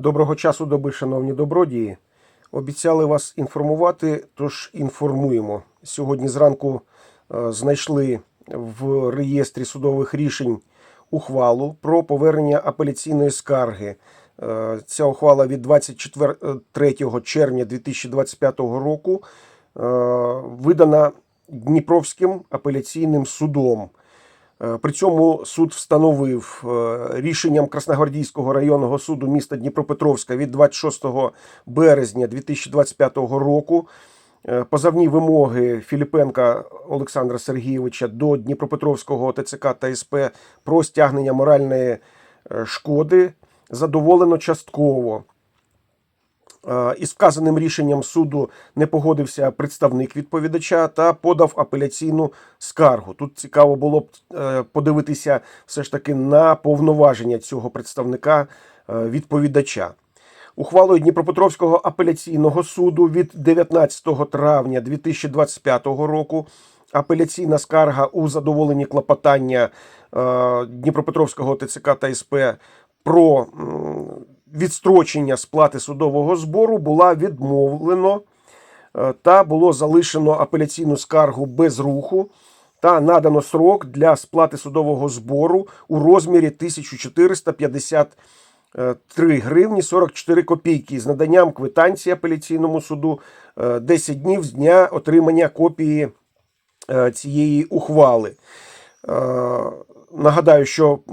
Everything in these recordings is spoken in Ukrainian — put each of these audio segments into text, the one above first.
Доброго часу доби, шановні добродії. Обіцяли вас інформувати, тож інформуємо. Сьогодні зранку е, знайшли в реєстрі судових рішень ухвалу про повернення апеляційної скарги. Е, Ця ухвала від 23 червня 2025 року е, видана Дніпровським апеляційним судом. Е, При цьому суд встановив е, рішенням Красногвардійського районного суду міста Дніпропетровська від 26 березня 2025 року е, позовні вимоги Філіпенка Олександра Сергійовича до Дніпропетровського ТЦК та СП про стягнення моральної шкоди задоволено частково. Е, Із вказаним рішенням суду не погодився представник відповідача та подав апеляційну скаргу. Тут цікаво було б е, подивитися все ж таки на повноваження цього представника е, відповідача. Ухвалою Дніпропетровського апеляційного суду від 19 травня 2025 року апеляційна скарга у задоволенні клопотання Дніпропетровського ТЦК та СП про відстрочення сплати судового збору була відмовлено е, та було залишено апеляційну скаргу без руху та надано срок для сплати судового збору у розмірі 1453 гривні 44 копійки з наданням квитанції апеляційному суду е, 10 днів з дня отримання копії е, цієї ухвали. Е, Нагадаю, що е,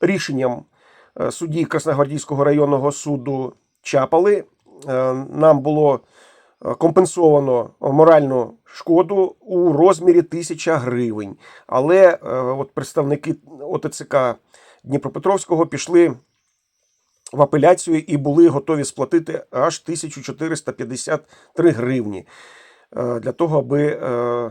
рішенням е, судді Красногвардійського районного суду Чапали е, нам було е, компенсовано моральну шкоду у розмірі 1000 гривень. Але е, от представники ОТЦК Дніпропетровського пішли в апеляцію і були готові сплатити аж 1453 гривні е, для того, аби е,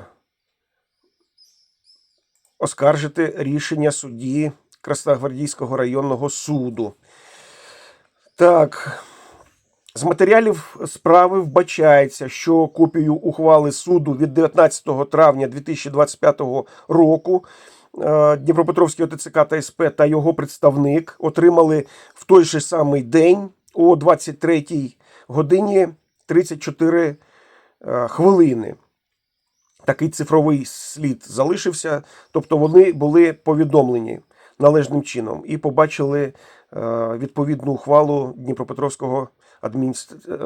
оскаржити рішення судді Красногвардійського районного суду. Так, з матеріалів справи вбачається, що копію ухвали суду від 19 травня 2025 року е, Дніпропетровський ОТЦК та СП та його представник отримали в той же самий день о 23 годині 34 е, хвилини такий цифровий слід залишився. Тобто вони були повідомлені належним чином і побачили е, відповідну ухвалу Дніпропетровського адміністр... е,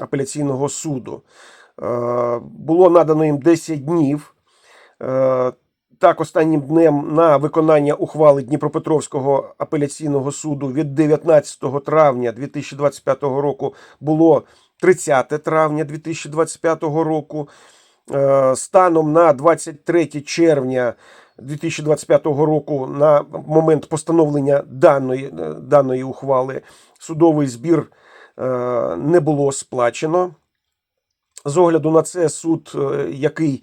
апеляційного суду. Е, Було надано їм 10 днів. Е, Так, останнім днем на виконання ухвали Дніпропетровського апеляційного суду від 19 травня 2025 року було 30 травня 2025 року. Станом на 23 червня 2025 року, на момент постановлення даної, е, даної ухвали, судовий збір е, не було сплачено. З огляду на це суд, е, який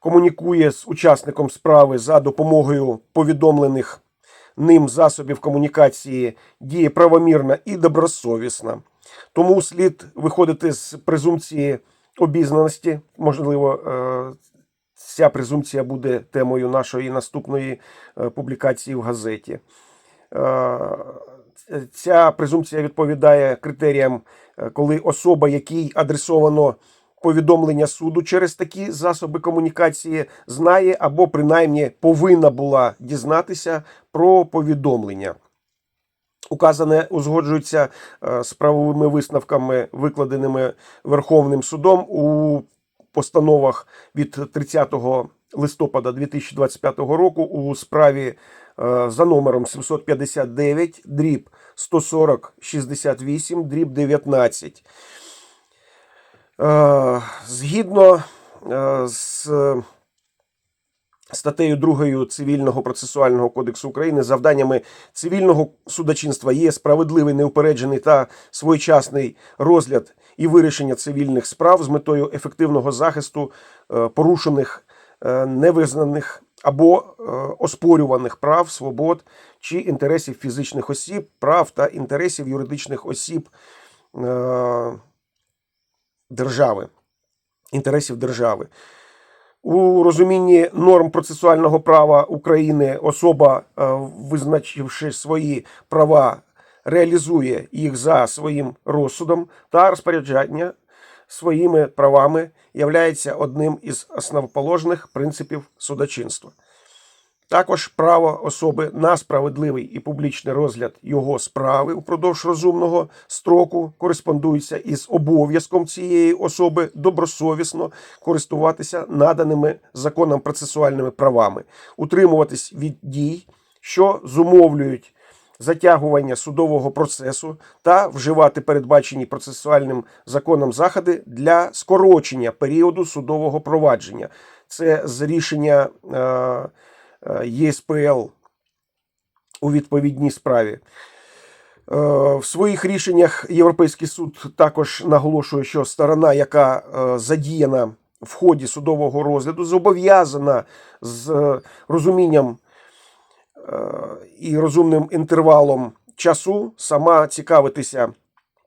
комунікує з учасником справи за допомогою повідомлених ним засобів комунікації, діє правомірно і добросовісно. Тому слід виходити з презумпції обізнаності. Можливо, ця презумпція буде темою нашої наступної е, публікації в газеті. Е, Ця презумпція відповідає критеріям, е, коли особа, якій адресовано повідомлення суду через такі засоби комунікації, знає або принаймні повинна була дізнатися про повідомлення. Указане узгоджується з правовими висновками, викладеними Верховним судом у постановах від 30 листопада 2025 року у справі е, за номером 759 дріб 140 68 дріб 19. Е, Згідно е, з статтею 2 Цивільного процесуального кодексу України завданнями цивільного судочинства є справедливий, неупереджений та своєчасний розгляд і вирішення цивільних справ з метою ефективного захисту е, порушених, е, невизнаних або е, оспорюваних прав, свобод чи інтересів фізичних осіб, прав та інтересів юридичних осіб держави, інтересів держави. У розумінні норм процесуального права України особа, е, визначивши свої права реалізує їх за своїм розсудом та розпоряджання своїми правами являється одним із основоположних принципів судочинства. Також право особи на справедливий і публічний розгляд його справи упродовж розумного строку кореспондується із обов'язком цієї особи добросовісно користуватися наданими законом процесуальними правами, утримуватись від дій, що зумовлюють затягування судового процесу та вживати передбачені процесуальним законом заходи для скорочення періоду судового провадження. Це з рішення е, ЄСПЛ у відповідній справі. Е, В своїх рішеннях Європейський суд також наголошує, що сторона, яка е, задіяна в ході судового розгляду, зобов'язана з е, розумінням е, і розумним інтервалом часу сама цікавитися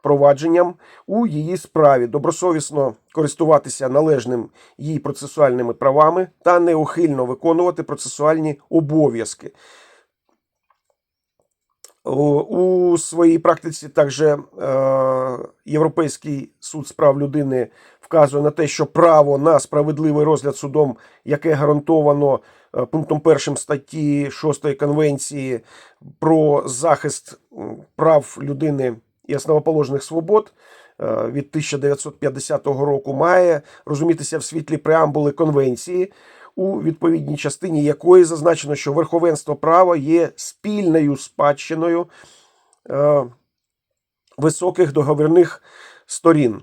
провадженням у її справі, добросовісно користуватися належним її процесуальними правами та неухильно виконувати процесуальні обов'язки. У своїй практиці також е, Європейський суд з прав людини вказує на те, що право на справедливий розгляд судом, яке гарантовано е, пунктом першим статті 6 Конвенції про захист прав людини і основоположних свобод е, від 1950 року, має розумітися в світлі преамбули Конвенції, у відповідній частині якої зазначено, що верховенство права є спільною спадщиною е, високих договірних сторін.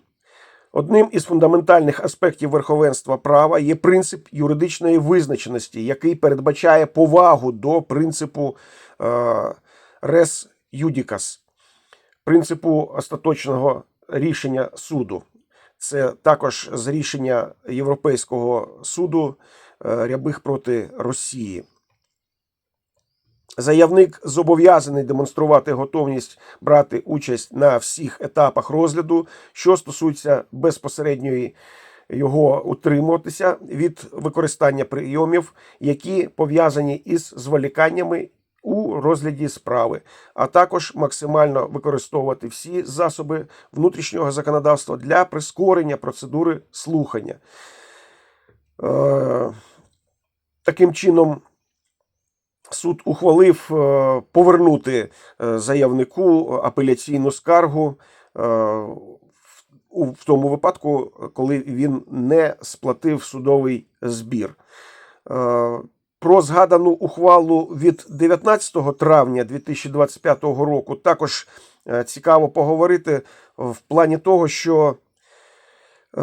Одним із фундаментальних аспектів верховенства права є принцип юридичної визначеності, який передбачає повагу до принципу res judicas, принципу остаточного рішення суду. Це також з рішення Європейського суду е, Рябих проти Росії. Заявник зобов'язаний демонструвати готовність брати участь на всіх етапах розгляду, що стосується безпосередньої його утримуватися від використання прийомів, які пов'язані із зволіканнями у розгляді справи, а також максимально використовувати всі засоби внутрішнього законодавства для прискорення процедури слухання. Е, Таким чином, суд ухвалив е, повернути е, заявнику апеляційну скаргу в тому випадку, коли він не сплатив судовий збір. Про згадану ухвалу від 19 травня 2025 року також е, цікаво поговорити в плані того, що е,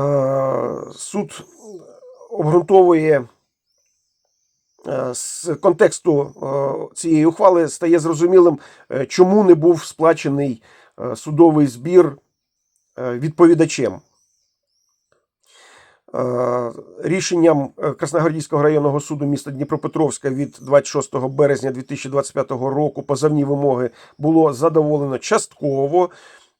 суд обґрунтовує е, з контексту цієї ухвали стає зрозумілим, чому не був сплачений судовий збір відповідачем. Е, Рішенням е, Красногвардійського районного суду міста Дніпропетровська від 26 березня 2025 року позовні вимоги було задоволено частково.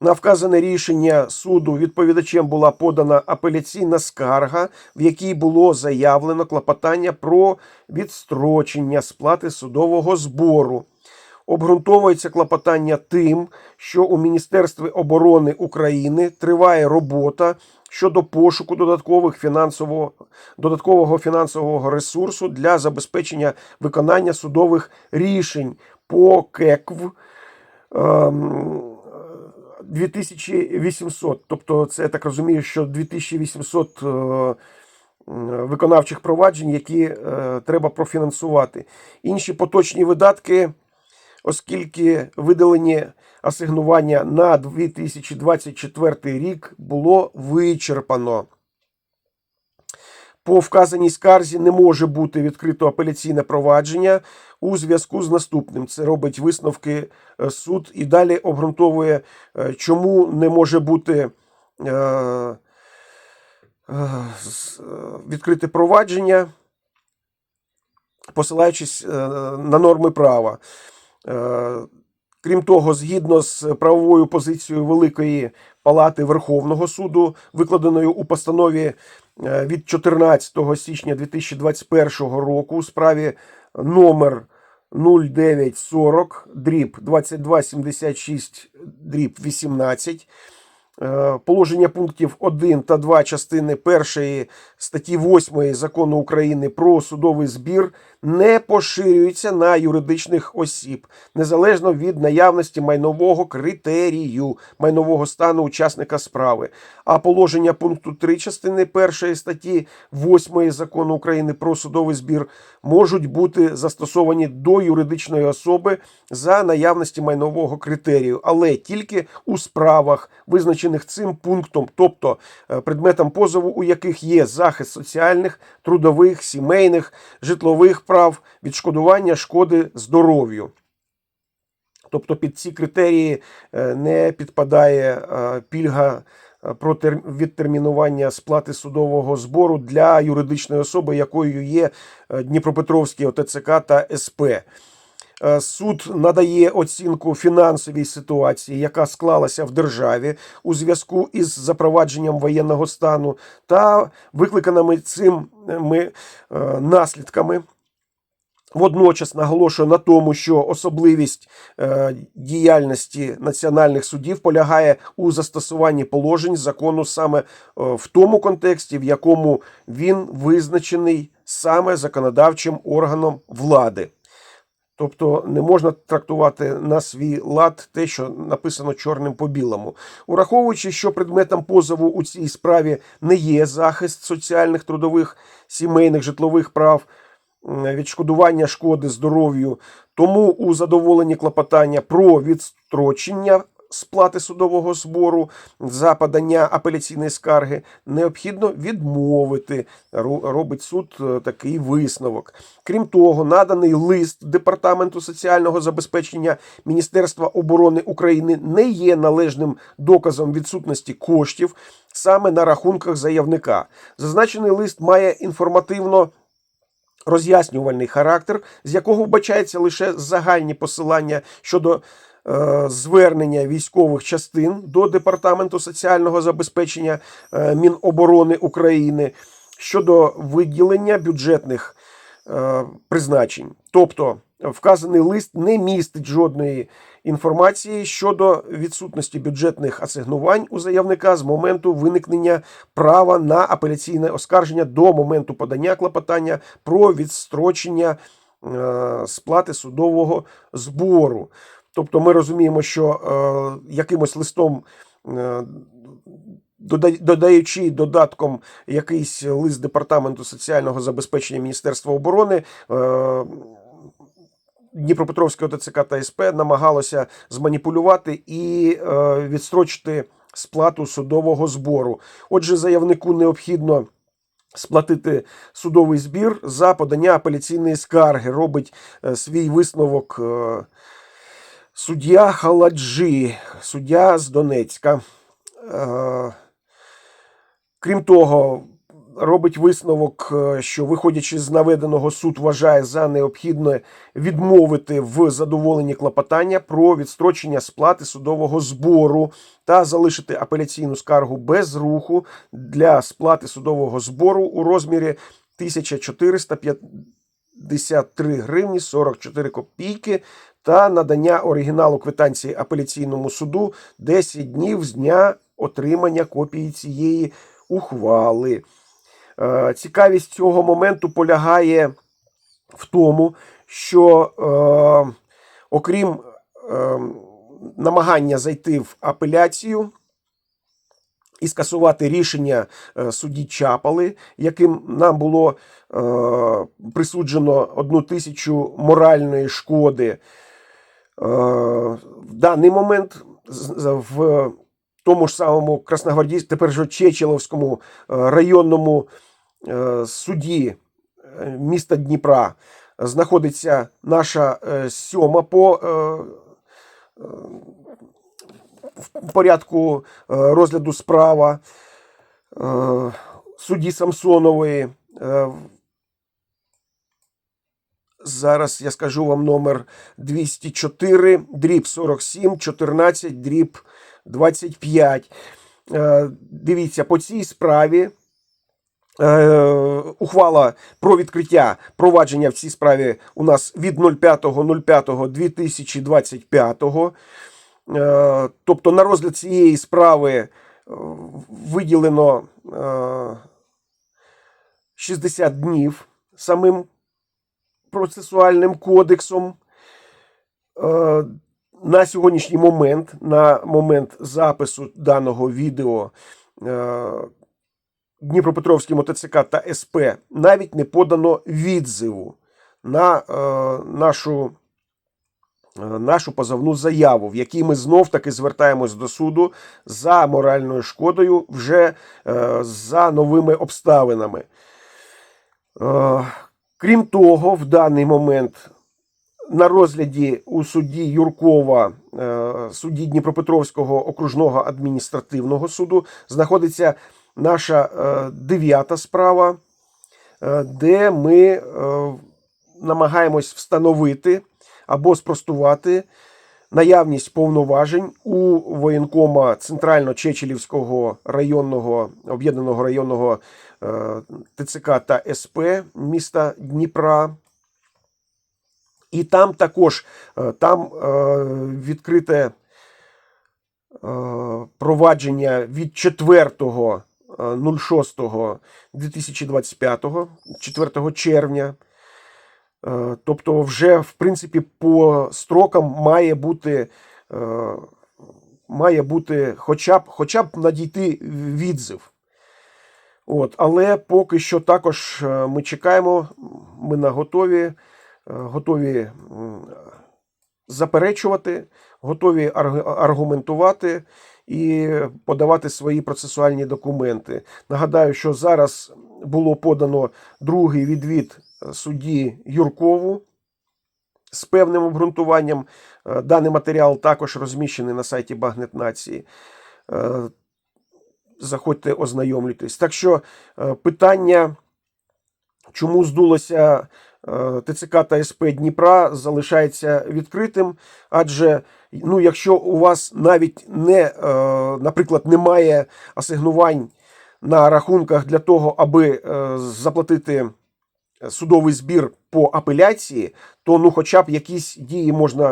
На вказане рішення суду відповідачем була подана апеляційна скарга, в якій було заявлено клопотання про відстрочення сплати судового збору. Обґрунтовується клопотання тим, що у Міністерстві оборони України триває робота щодо пошуку додаткових фінансового, додаткового фінансового ресурсу для забезпечення виконання судових рішень по КЕКВ. ем, 2800, тобто це я так розумію, що 2800 е, виконавчих проваджень, які е, треба профінансувати. Інші поточні видатки, оскільки видалені асигнування на 2024 рік було вичерпано. По вказаній скарзі не може бути відкрито апеляційне провадження у зв'язку з наступним. Це робить висновки е, суд і далі обґрунтовує, е, чому не може бути е, відкрите провадження, посилаючись на норми права. Е, Крім того, згідно з правовою позицією Великої Палати Верховного суду, викладеною у постанові е, від 14 січня 2021 року у справі номер 0940 дріб 2276 дріб 18. Е, Положення пунктів 1 та 2 частини 1 статті 8 Закону України про судовий збір не поширюються на юридичних осіб, незалежно від наявності майнового критерію майнового стану учасника справи. А положення пункту 3 частини 1 статті 8 Закону України про судовий збір можуть бути застосовані до юридичної особи за наявності майнового критерію, але тільки у справах, визначених цим пунктом, тобто е, предметом позову, у яких є захист соціальних, трудових, сімейних, житлових прав, відшкодування шкоди здоров'ю. Тобто під ці критерії е, не підпадає е, пільга е, про відтермінування сплати судового збору для юридичної особи, якою є Дніпропетровський ОТЦК та СП. Суд надає оцінку фінансовій ситуації, яка склалася в державі у зв'язку із запровадженням воєнного стану та викликаними цим ми, е, наслідками. Водночас наголошую на тому, що особливість е, діяльності національних судів полягає у застосуванні положень закону саме е, в тому контексті, в якому він визначений саме законодавчим органом влади. Тобто не можна трактувати на свій лад те, що написано чорним по білому. Ураховуючи, що предметом позову у цій справі не є захист соціальних, трудових, сімейних, житлових прав, відшкодування шкоди здоров'ю, тому у задоволенні клопотання про відстрочення сплати судового збору за подання апеляційної скарги необхідно відмовити. Ро- Робить суд е, такий висновок. Крім того, наданий лист Департаменту соціального забезпечення Міністерства оборони України не є належним доказом відсутності коштів саме на рахунках заявника. Зазначений лист має інформативно роз'яснювальний характер, з якого вбачається лише загальні посилання щодо е, звернення військових частин до Департаменту соціального забезпечення е, Міноборони України щодо виділення бюджетних е, призначень. Тобто вказаний лист не містить жодної інформації щодо відсутності бюджетних асигнувань у заявника з моменту виникнення права на апеляційне оскарження до моменту подання клопотання про відстрочення е, сплати судового збору. Тобто ми розуміємо, що е, якимось листом. е, Додаючи додатком якийсь лист Департаменту соціального забезпечення Міністерства оборони, Дніпропетровське ОТЦК та СП намагалося зманіпулювати і е, відстрочити сплату судового збору. Отже, заявнику необхідно сплатити судовий збір за подання апеляційної скарги. Робить е, свій висновок е, суддя Халаджі, суддя з Донецька. Крім того, робить висновок, е, що виходячи з наведеного, суд вважає за необхідне відмовити в задоволенні клопотання про відстрочення сплати судового збору та залишити апеляційну скаргу без руху для сплати судового збору у розмірі 1453 гривні 44 копійки та надання оригіналу квитанції апеляційному суду 10 днів з дня отримання копії цієї ухвали. Е, Цікавість цього моменту полягає в тому, що е, окрім е, намагання зайти в апеляцію і скасувати рішення судді Чапали, яким нам було присуджено одну тисячу моральної шкоди. В даний момент в тому ж самому Красногвардійському, тепер же Чечеловському е, районному е, суді е, міста Дніпра знаходиться наша сьома по в порядку розгляду справа судді Самсонової. Зараз я скажу вам номер 204, дріб 47, 14, дріб 25. Е, Дивіться, по цій справі Е, ухвала про відкриття провадження в цій справі у нас від 05.05.2025. Е, тобто на розгляд цієї справи виділено е, 60 днів самим процесуальним кодексом. На сьогоднішній момент, на момент запису даного відео, е, Дніпропетровським ОТЦК та СП навіть не подано відзиву на е, нашу, е, нашу позовну заяву, в якій ми знов таки звертаємось до суду за моральною шкодою вже за новими обставинами. Крім того, в даний момент на розгляді у суді Юркова, е, судді Дніпропетровського окружного адміністративного суду, знаходиться наша е, дев'ята справа, е, де ми намагаємось встановити або спростувати наявність повноважень у воєнкома Центрально-Чечелівського районного об'єднаного районного ТЦК та СП міста Дніпра. І там також е, там е, відкрите е, провадження від 4.06.2025, 4 червня. Тобто, вже в принципі по строкам має бути, має бути хоча б, хоча б надійти відзив. От, але поки що також ми чекаємо, ми на готові, готові заперечувати, готові аргументувати і подавати свої процесуальні документи. Нагадаю, що зараз було подано другий відвід е, судді Юркову з певним обґрунтуванням. Е, Даний матеріал також розміщений на сайті Багнет Нації. Е, Заходьте, ознайомлюйтесь. Так що е, питання, чому здулося е, ТЦК та СП Дніпра, залишається відкритим. Адже, ну, якщо у вас навіть не, е, наприклад, немає асигнувань на рахунках для того, аби е, заплатити судовий збір по апеляції, то ну, хоча б якісь дії можна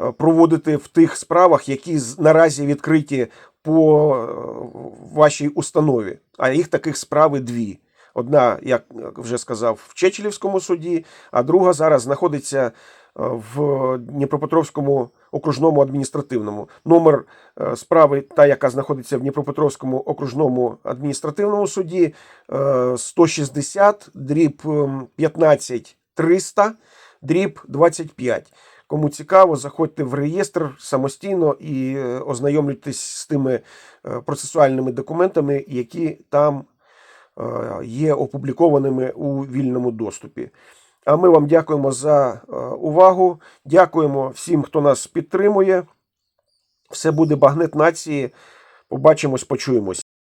е, проводити в тих справах, які наразі відкриті по е, вашій установі. А їх таких справи дві. Одна, як вже сказав, в Чечелівському суді, а друга зараз знаходиться е, в Дніпропетровському окружному адміністративному. Номер е, справи, та, яка знаходиться в Дніпропетровському окружному адміністративному суді, е, 160, дріб ем, 15 300, дріб 25. Кому цікаво, заходьте в реєстр самостійно і е, ознайомлюйтесь з тими е, процесуальними документами, які там е, є опублікованими у вільному доступі. А ми вам дякуємо за е, увагу. Дякуємо всім, хто нас підтримує. Все буде багнет нації. Побачимось, почуємось.